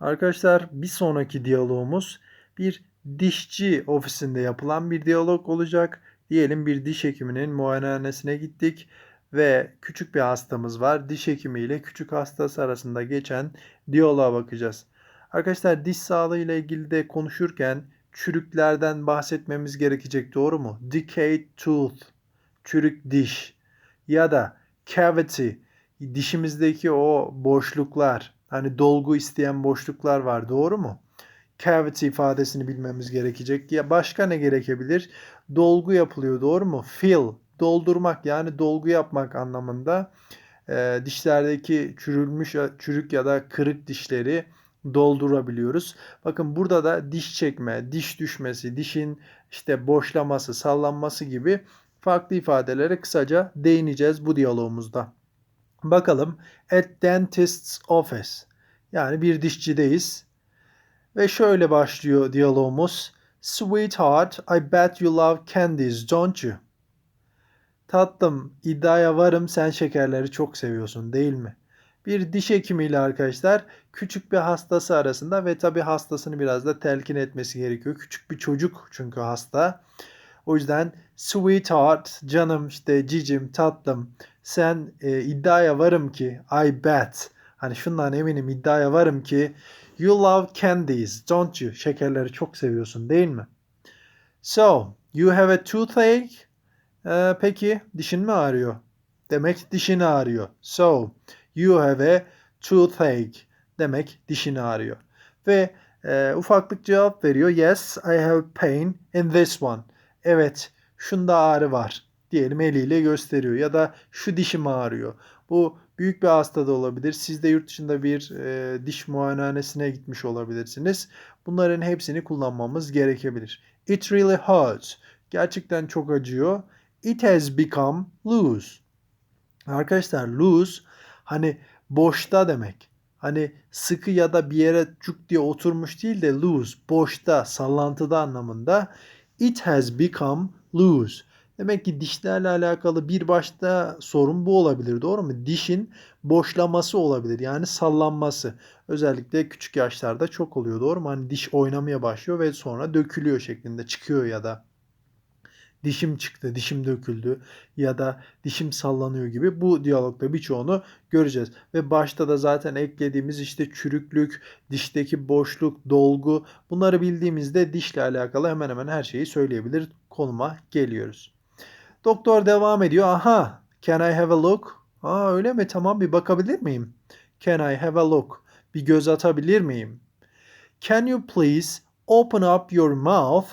Arkadaşlar bir sonraki diyalogumuz bir dişçi ofisinde yapılan bir diyalog olacak. Diyelim bir diş hekiminin muayenehanesine gittik ve küçük bir hastamız var. Diş hekimi ile küçük hastası arasında geçen diyaloğa bakacağız. Arkadaşlar diş sağlığı ile ilgili de konuşurken çürüklerden bahsetmemiz gerekecek doğru mu? Decayed tooth, çürük diş ya da cavity, dişimizdeki o boşluklar, hani dolgu isteyen boşluklar var doğru mu? Cavity ifadesini bilmemiz gerekecek. Ya başka ne gerekebilir? Dolgu yapılıyor doğru mu? Fill, doldurmak yani dolgu yapmak anlamında. Ee, dişlerdeki çürülmüş, çürük ya da kırık dişleri doldurabiliyoruz. Bakın burada da diş çekme, diş düşmesi, dişin işte boşlaması, sallanması gibi farklı ifadelere kısaca değineceğiz bu diyalogumuzda. Bakalım at dentist's office. Yani bir dişçideyiz. Ve şöyle başlıyor diyalogumuz. Sweetheart, I bet you love candies, don't you? Tatlım, iddiaya varım sen şekerleri çok seviyorsun değil mi? Bir diş hekimiyle arkadaşlar küçük bir hastası arasında ve tabi hastasını biraz da telkin etmesi gerekiyor. Küçük bir çocuk çünkü hasta. O yüzden sweetheart, canım işte cicim, tatlım sen e, iddiaya varım ki I bet hani şundan eminim iddiaya varım ki you love candies don't you? Şekerleri çok seviyorsun değil mi? So, you have a toothache. Ee, peki dişin mi ağrıyor? Demek dişin ağrıyor. So, you have a toothache. Demek dişin ağrıyor. Ve e, ufaklık cevap veriyor. Yes, I have pain in this one. Evet, şunda ağrı var diyelim eliyle gösteriyor ya da şu dişim ağrıyor. Bu büyük bir hasta da olabilir. Siz de yurt dışında bir e, diş muayenehanesine gitmiş olabilirsiniz. Bunların hepsini kullanmamız gerekebilir. It really hurts. Gerçekten çok acıyor. It has become loose. Arkadaşlar loose hani boşta demek. Hani sıkı ya da bir yere cuk diye oturmuş değil de loose, boşta, sallantıda anlamında. It has become loose. Demek ki dişlerle alakalı bir başta sorun bu olabilir doğru mu? Dişin boşlaması olabilir yani sallanması. Özellikle küçük yaşlarda çok oluyor doğru mu? Hani diş oynamaya başlıyor ve sonra dökülüyor şeklinde çıkıyor ya da dişim çıktı, dişim döküldü ya da dişim sallanıyor gibi bu diyalogda birçoğunu göreceğiz. Ve başta da zaten eklediğimiz işte çürüklük, dişteki boşluk, dolgu bunları bildiğimizde dişle alakalı hemen hemen her şeyi söyleyebilir konuma geliyoruz. Doktor devam ediyor. Aha, can I have a look? Aa öyle mi? Tamam bir bakabilir miyim? Can I have a look? Bir göz atabilir miyim? Can you please open up your mouth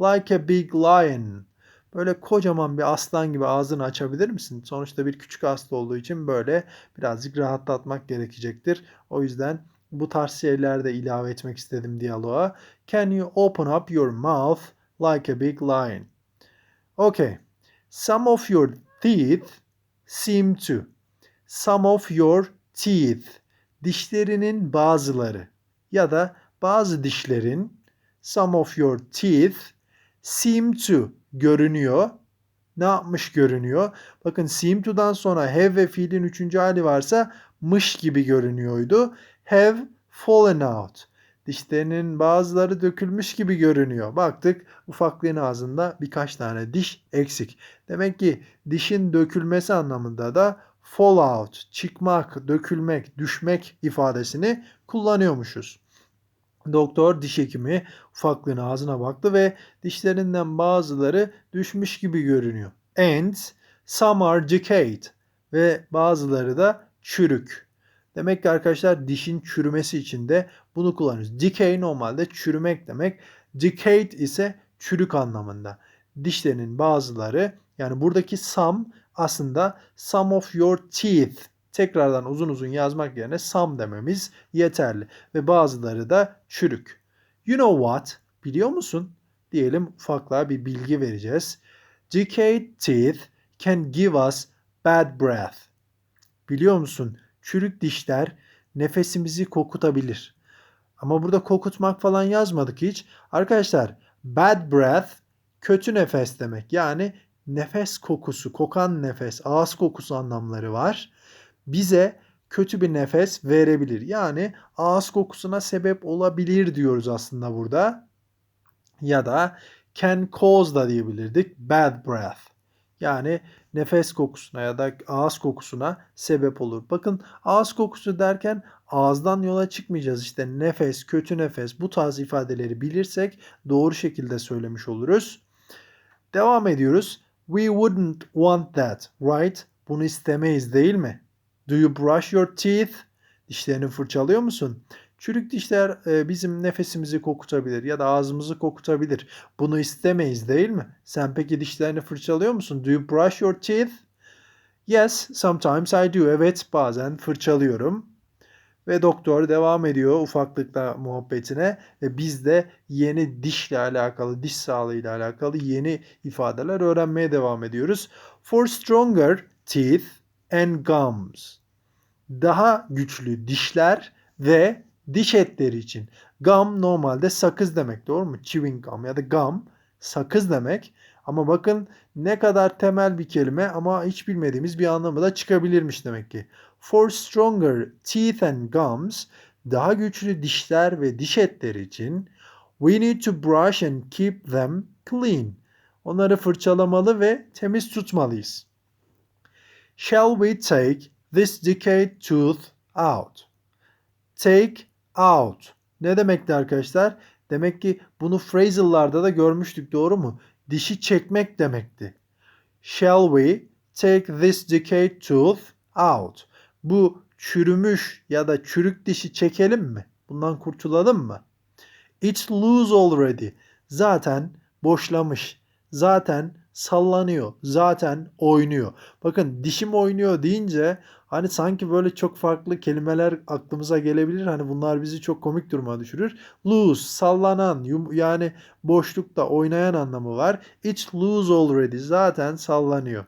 like a big lion? Böyle kocaman bir aslan gibi ağzını açabilir misin? Sonuçta bir küçük hasta olduğu için böyle birazcık rahatlatmak gerekecektir. O yüzden bu tarz şeyler de ilave etmek istedim diyaloğa. Can you open up your mouth like a big lion? Okay. Some of your teeth seem to. Some of your teeth. Dişlerinin bazıları ya da bazı dişlerin some of your teeth seem to görünüyor. Ne yapmış görünüyor? Bakın seem to'dan sonra have ve fiilin üçüncü hali varsa mış gibi görünüyordu. Have fallen out. Dişlerinin bazıları dökülmüş gibi görünüyor. Baktık ufaklığın ağzında birkaç tane diş eksik. Demek ki dişin dökülmesi anlamında da fall out, çıkmak, dökülmek, düşmek ifadesini kullanıyormuşuz. Doktor diş hekimi ufaklığın ağzına baktı ve dişlerinden bazıları düşmüş gibi görünüyor. And some are decayed ve bazıları da çürük. Demek ki arkadaşlar dişin çürümesi için de bunu kullanıyoruz. Decay normalde çürümek demek. Decayed ise çürük anlamında. Dişlerin bazıları yani buradaki some aslında some of your teeth tekrardan uzun uzun yazmak yerine some dememiz yeterli. Ve bazıları da çürük. You know what? Biliyor musun? Diyelim ufaklığa bir bilgi vereceğiz. Decayed teeth can give us bad breath. Biliyor musun? Çürük dişler nefesimizi kokutabilir. Ama burada kokutmak falan yazmadık hiç. Arkadaşlar bad breath kötü nefes demek. Yani nefes kokusu, kokan nefes, ağız kokusu anlamları var. Bize kötü bir nefes verebilir. Yani ağız kokusuna sebep olabilir diyoruz aslında burada. Ya da can cause da diyebilirdik. Bad breath. Yani nefes kokusuna ya da ağız kokusuna sebep olur. Bakın ağız kokusu derken ağızdan yola çıkmayacağız. İşte nefes, kötü nefes bu tarz ifadeleri bilirsek doğru şekilde söylemiş oluruz. Devam ediyoruz. We wouldn't want that, right? Bunu istemeyiz değil mi? Do you brush your teeth? Dişlerini fırçalıyor musun? Çürük dişler e, bizim nefesimizi kokutabilir ya da ağzımızı kokutabilir. Bunu istemeyiz değil mi? Sen peki dişlerini fırçalıyor musun? Do you brush your teeth? Yes, sometimes I do. Evet, bazen fırçalıyorum. Ve doktor devam ediyor ufaklıkla muhabbetine ve biz de yeni dişle alakalı, diş sağlığıyla alakalı yeni ifadeler öğrenmeye devam ediyoruz. For stronger teeth and gums. Daha güçlü dişler ve diş etleri için. Gum normalde sakız demek doğru mu? Chewing gum ya da gum sakız demek. Ama bakın ne kadar temel bir kelime ama hiç bilmediğimiz bir anlamı da çıkabilirmiş demek ki. For stronger teeth and gums, daha güçlü dişler ve diş etleri için we need to brush and keep them clean. Onları fırçalamalı ve temiz tutmalıyız. Shall we take this decayed tooth out? Take out. Ne demekti arkadaşlar? Demek ki bunu phrasal'larda da görmüştük doğru mu? Dişi çekmek demekti. Shall we take this decayed tooth out? Bu çürümüş ya da çürük dişi çekelim mi? Bundan kurtulalım mı? It's loose already. Zaten boşlamış. Zaten sallanıyor. Zaten oynuyor. Bakın dişim oynuyor deyince hani sanki böyle çok farklı kelimeler aklımıza gelebilir. Hani bunlar bizi çok komik duruma düşürür. Loose, sallanan yani boşlukta oynayan anlamı var. It's loose already. Zaten sallanıyor.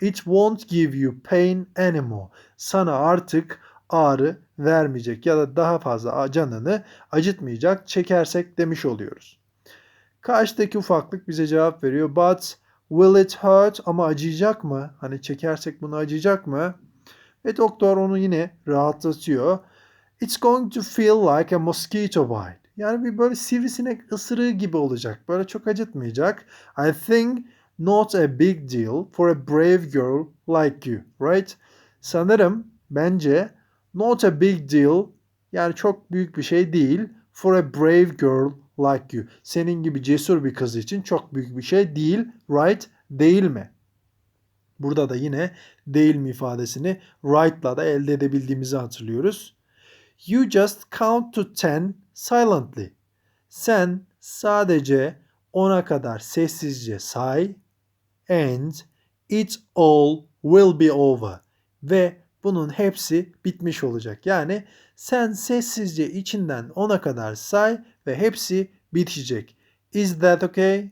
It won't give you pain anymore. Sana artık ağrı vermeyecek ya da daha fazla canını acıtmayacak çekersek demiş oluyoruz. Karşıdaki ufaklık bize cevap veriyor. But will it hurt ama acıyacak mı? Hani çekersek bunu acıyacak mı? Ve doktor onu yine rahatlatıyor. It's going to feel like a mosquito bite. Yani bir böyle sivrisinek ısırığı gibi olacak. Böyle çok acıtmayacak. I think not a big deal for a brave girl like you, right? Sanırım bence not a big deal yani çok büyük bir şey değil for a brave girl like you. Senin gibi cesur bir kız için çok büyük bir şey değil, right? Değil mi? Burada da yine değil mi ifadesini right'la da elde edebildiğimizi hatırlıyoruz. You just count to ten silently. Sen sadece 10'a kadar sessizce say and it all will be over. Ve bunun hepsi bitmiş olacak. Yani sen sessizce içinden 10'a kadar say ve hepsi bitecek. Is that okay?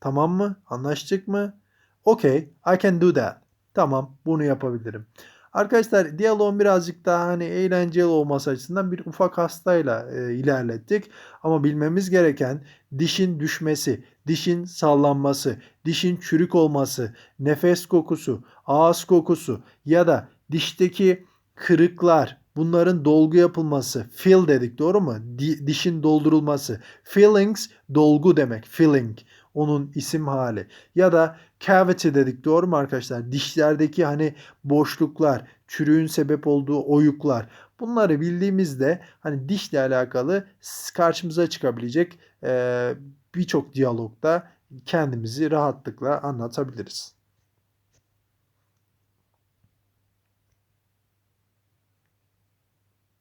Tamam mı? Anlaştık mı? Okay, I can do that. Tamam, bunu yapabilirim. Arkadaşlar diyaloğun birazcık daha hani eğlenceli olması açısından bir ufak hastayla e, ilerlettik. Ama bilmemiz gereken dişin düşmesi, dişin sallanması, dişin çürük olması, nefes kokusu, ağız kokusu ya da dişteki kırıklar, bunların dolgu yapılması, fill dedik doğru mu? Di, dişin doldurulması. Fillings dolgu demek, filling onun isim hali. Ya da cavity dedik doğru mu arkadaşlar? Dişlerdeki hani boşluklar, çürüğün sebep olduğu oyuklar. Bunları bildiğimizde hani dişle alakalı karşımıza çıkabilecek e, birçok diyalogda kendimizi rahatlıkla anlatabiliriz.